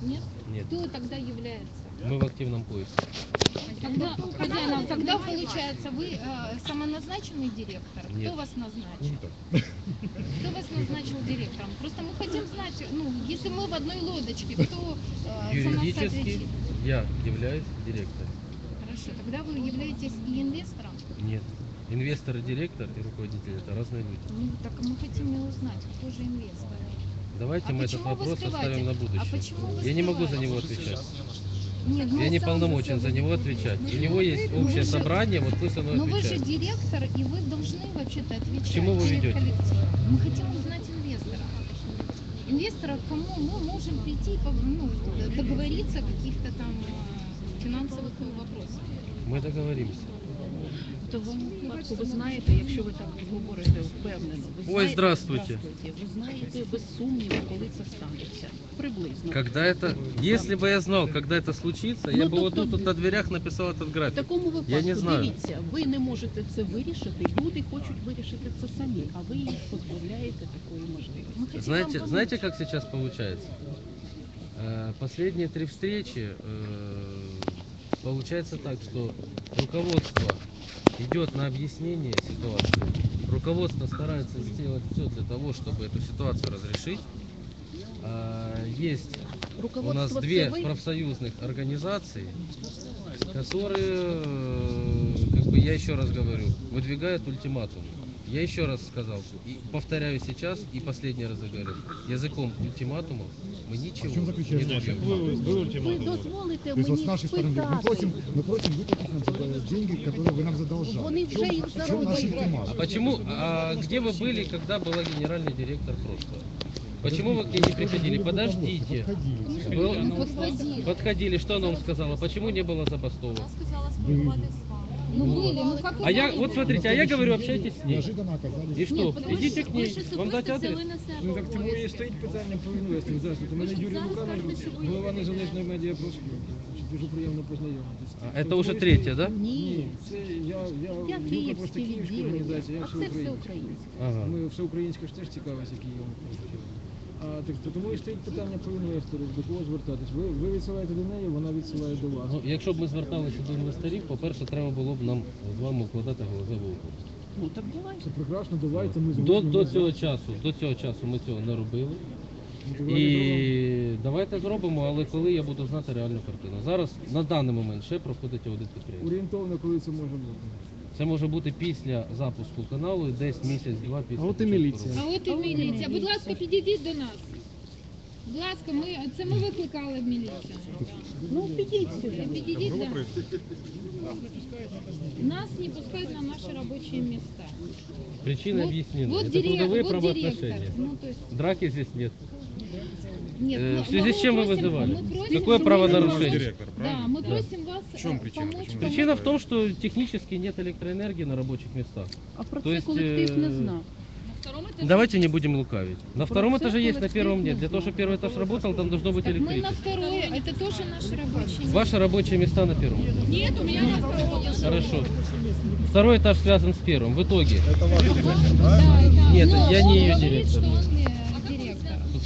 Нет? Нет, Кто тогда является? мы в активном поиске. Тогда, хозяин, тогда получается, вы э, самоназначенный директор? Нет. Кто вас назначил? Кто вас назначил директором? Просто мы хотим знать, ну, если мы в одной лодочке, кто э, за нас Юридически отвечает? я являюсь директором. Хорошо, тогда вы являетесь и инвестором? Нет. Инвестор и директор и руководитель это разные люди. Ну, так мы хотим и узнать, кто же инвестор. Давайте А мы этот почему вопрос оставим на А будущее. почему вы Я не могу за него отвечать. Нет, мы Я не полномочен за него отвечать. У него есть Ну, общее же- собрание, вот пусть оно Но вы же отвечает. директор, и вы должны вообще-то отвечать чему вы ведете? коллективом. Мы хотим узнать инвестора. Инвестора, к кому мы можем прийти, по- ну, договориться о каких-то там э, финансовых вопросах. Мы договоримся. В тому випадку ви знаєте, якщо ви так говорите впевнено, ви Ой, знаєте, здравствуйте. здравствуйте, ви знаєте без сумніву, коли це станеться. Приблизно. Когда это, если бы я знал, когда это случится, я Ну, бы вот тобто- тут вот на дверях написал этот В график. такому випадку, Я не знаю. дивіться, ви не можете це вирішити, люди хочуть вирішити це самі, а ви їх позбавляєте такої можливості. Мы хотим Знаете, вам знаете, помочь. как сейчас получается? Э, Последние три встречи э, получается так, что руководство идет на объяснение ситуации. Руководство старается сделать все для того, чтобы эту ситуацию разрешить. А, Есть у нас две профсоюзных организации, которые, э, как бы я еще раз говорю, выдвигают ультиматум. Я еще раз сказал, и повторяю сейчас, и последний раз говорю, языком ультиматумов мы ничего не добьемся. Вы, вы ви ультиматум. дозволите То есть вот мені с нашей стороны, мы спитати. просим, мы просим выплатить нам деньги, которые вы нам задолжали. Вони В вже їх в чем наш заробили. А почему, а где вы были, когда была генеральный директор прошлого? Почему вы к ней не приходили? Подождите. Подходили. Ну, подходили. Подходили, что она вам сказала? Почему не было забастовок? Ну были, ну как вы А я, были? вот смотрите, а я говорю, общайтесь с ней. Неожиданно оказались. И что? Нет, потому Идите что к ней, ви ж вам дать особисто адрес? взяли на себе Ну так тому і обов'язки. стоїть питання по інвестору. Здравствуйте, мене Юрій Луканович, голова незалежної медіа проспілки. Дуже приємно познайомитися. А, это уже третья, да? Ні, Ні, це я, я, я Юрка київський просто київська відділення, організація, я а це все всеукраїнська. українське. Ага. Ми всеукраїнська ж теж цікавиться Києвом. Так то тому і стоїть питання по інвестору, до кого звертатись. Ви, ви відсилаєте до неї, вона відсилає до вас. Ну, якщо б ми зверталися до інвесторів, по-перше, треба було б нам з вами укладати голосову угоду. Ну так давайте. Це прекрасно, давайте ми До, до цього часу, до цього часу ми цього не робили. Ну, давайте зробимо. І давайте зробимо, але коли я буду знати реальну картину. Зараз на даний момент ще проходить аудит підприємства. Орієнтовно, коли це може бути. Це може бути після запуску каналу, десь місяць-два після. А от і початку міліція. роботи. А от і міліція. Будь ласка, підійдіть до нас. Будь ласка, ми це ми викликали в міліцію. Ну підіть сюди. Підійдіть до нас. Нас не пускают на наши рабочие места. Причины Вот- объяснены. Вот, Это дирек- трудовые вот директор. правоотношения. Ну, то есть, Драки здесь нет. нет, Э, ну, в связи мы с чем вы просим- вызывали? мы просим, Какое мы правонарушение? просим- Директор, Да, правильно? мы Да. просим вас в чем причина? помочь. Почему? Причина в том, что технически нет электроэнергии на рабочих местах. А про То це есть, колектив не э, знав. Давайте не будем лукавить. На втором Процесс этаже есть, на первом не нет. Для того, чтобы первый этаж работал, там должно быть Так мы на электричество. это тоже наши рабочие места. Ваши рабочие места на первом. Нет, у меня на втором. Хорошо. Второй этаж связан с первым. В итоге Это ваш директор, Да, Нет, я не ее директор, он э, директор.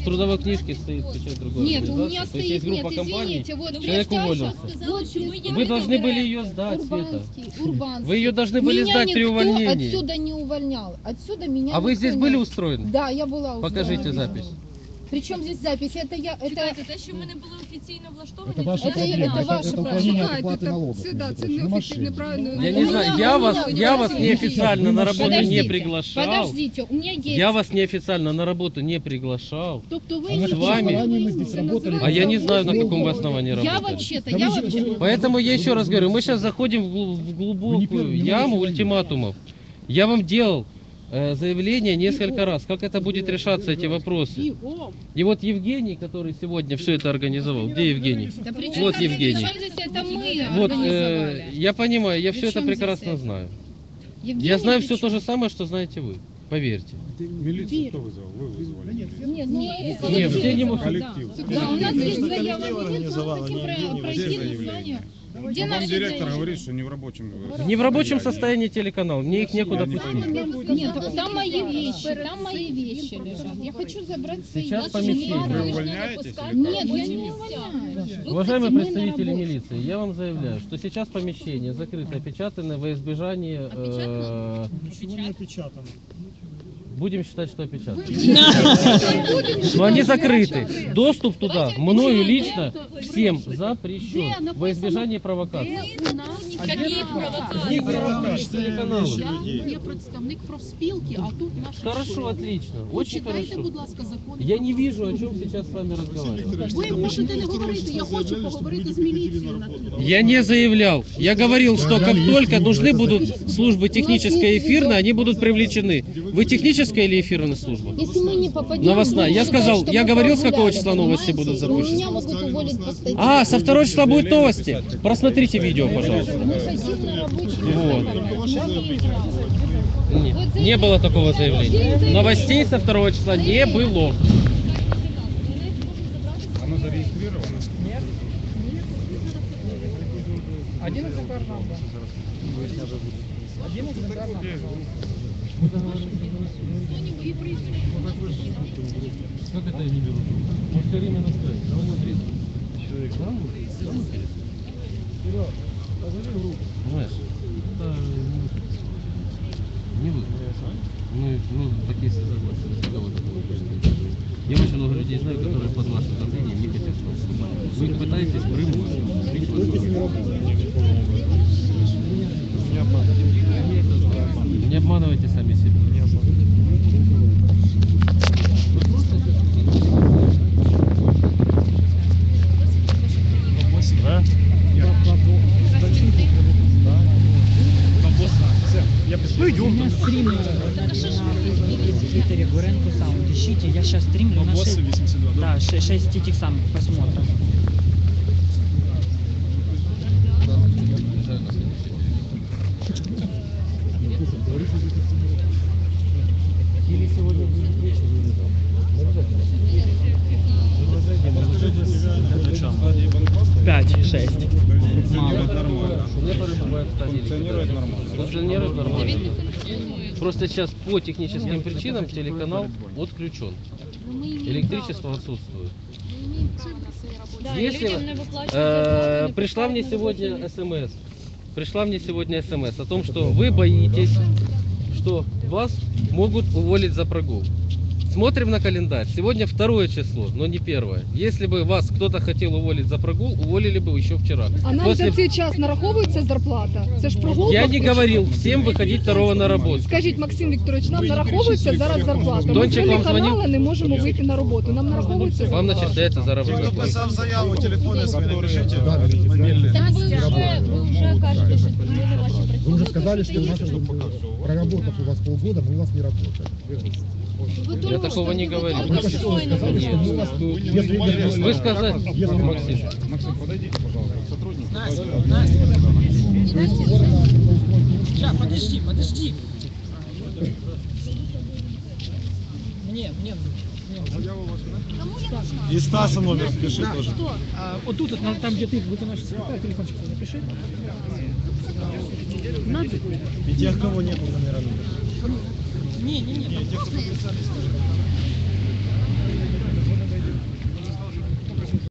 В трудовой книжке стоит печать другой Нет, у меня. То есть стоит, есть нет, группа компаний. извините, вот Человек Престаша уволился. сказала, что мы Вы должны были ее сдать, Света. Урбанский, Урбанский. Вы ее должны были меня сдать при никто увольнении. отсюда не увольнял. Отсюда меня А вы никто здесь не- были устроены? Да, я была Покажите устроена. запись. Причем здесь запись? Это я, это... Чекайте, те, що ми не були офіційно влаштовані, Это ваша Это- проблема, это это, ваша это проблема. уклонение от Чекайте, уплаты так налогов. сюда, между це прочим, на неофіційно, машине. правильно. Я У не меня- знаю, у я меня- вас, я вас подождите, неофициально на работу не Подождите, приглашал. Подождите, у меня есть... Я вас неофициально на работу не приглашал. Тобто ви А на с каком вами- основании мы здесь работали? А я не знаю, на Долго. каком вы основании Я работали. вообще-то, Да я вы же- вообще... вы- Поэтому я еще раз говорю, мы Вы- сейчас заходим в гл- в Вы не глубокую первый, не яму новый человек. ультиматумов. Я вам делал э, заявление несколько раз, как это будет решаться эти вопросы. Бігом. И вот Евгений, который сегодня все это организовал, где Евгений? Да при Вот чем Евгений. Это мы Вот, организовали. э, я понимаю, я При все это чем здесь прекрасно это? знаю. Евгений Я знаю при все чем? то же самое, что знаете вы. Поверьте. Міліцію хто визвав? Ви визвали. Нет, ну, Нет, коллектив. все не могут. Коллектив. Да, у нас есть заява Коллектив милиции, организовала, мы хотим не про- Евгений, пройти заявление. Где наши директор говорит, что не в рабочем. Не в рабочем состоянии телеканал, мне их некуда не пустить. Нет, там мои вещи, там мои вещи лежат. Я хочу забрать свои Сейчас помещение. Вы увольняетесь Нет, я не увольняюсь. Уважаемые представители милиции, я вам заявляю, что сейчас помещение закрыто, опечатано во избежание... э, Будем считать, что опечатано. Но они закрыты. Доступ туда мною лично всем запрещен. Во избежание провокации. Де у нас Какие провокации? провокации? Телеканали. Я є представник профспілки, а тут наш Хорошо, отлично. Очень Почитайте, будь хорошо. ласка, закон. Я не вижу, о чем сейчас с вами разговаривать. Ви можете не говорити, я хочу поговорити з міліцією на ту тему. Я не заявлял. Я говорил, что как только нужны будут службы технической и эфирной, они будут привлечены. Вы техническая или эфирная служба? Если мы не попадем... Новостная. Я сказал, я говорил, с какого числа новости будут запущены? Меня могут уволить по статье. А, со второго числа будут новости? Просмотрите видео, пожалуйста. Вот. Нет, не было такого заявления. Новостей со второго числа не было. Оно зарегистрировано. Один экземпляр нам, Как это я не беру? Он все время настроен. Давай смотри. Человек сам Понимаешь? Это не вы. Ну, ну, У меня стрим на, на Твиттере Гуренко Саунд. Ищите, я сейчас стримлю на 6, да, 6, этих самых просмотров. Или сегодня будет вечер, или там. Пять, шесть. Функционирует нормально. Функционирует нормально. Просто сейчас по техническим причинам телеканал отключен. Электричество отсутствует. Если Э, Пришла мне сегодня смс. Пришла мне сегодня смс о том, что вы боитесь, что вас могут уволить за прогул. Смотрим на календарь. Сегодня второе число, но не первое. Если бы вас кто-то хотел уволить за прогул, уволили бы еще вчера. А нам После- за цей час нараховується зарплата? Це ж прогулка. Я не говорил всем выходить второго на работу. Скажіть, Максим Вікторович, нам нараховується зараз зарплата. Ми Дончик вам телеканали дзвонив? не можемо вийти на роботу. Нам нараховується Вам зарплата. начисляется заработная плата. заяву, телефоны свои напишите. Да, Так ви вже, ви вже кажете, що змінили ваші Вы уже сказали, что у нас працівники. проработав у вас полгода, мы у вас не работаем. Я такого не говорил. Вы сказали, Вы Максим, Максим, подойдите, пожалуйста, к сотруднику. Сейчас, подожди, подожди. Мне, мне. И Стаса номер спеши тоже. А, вот тут, вот, там, где ты виконуєш секретарь, телефончик свой напиши. И тех, кого нет номера. Не, не, не.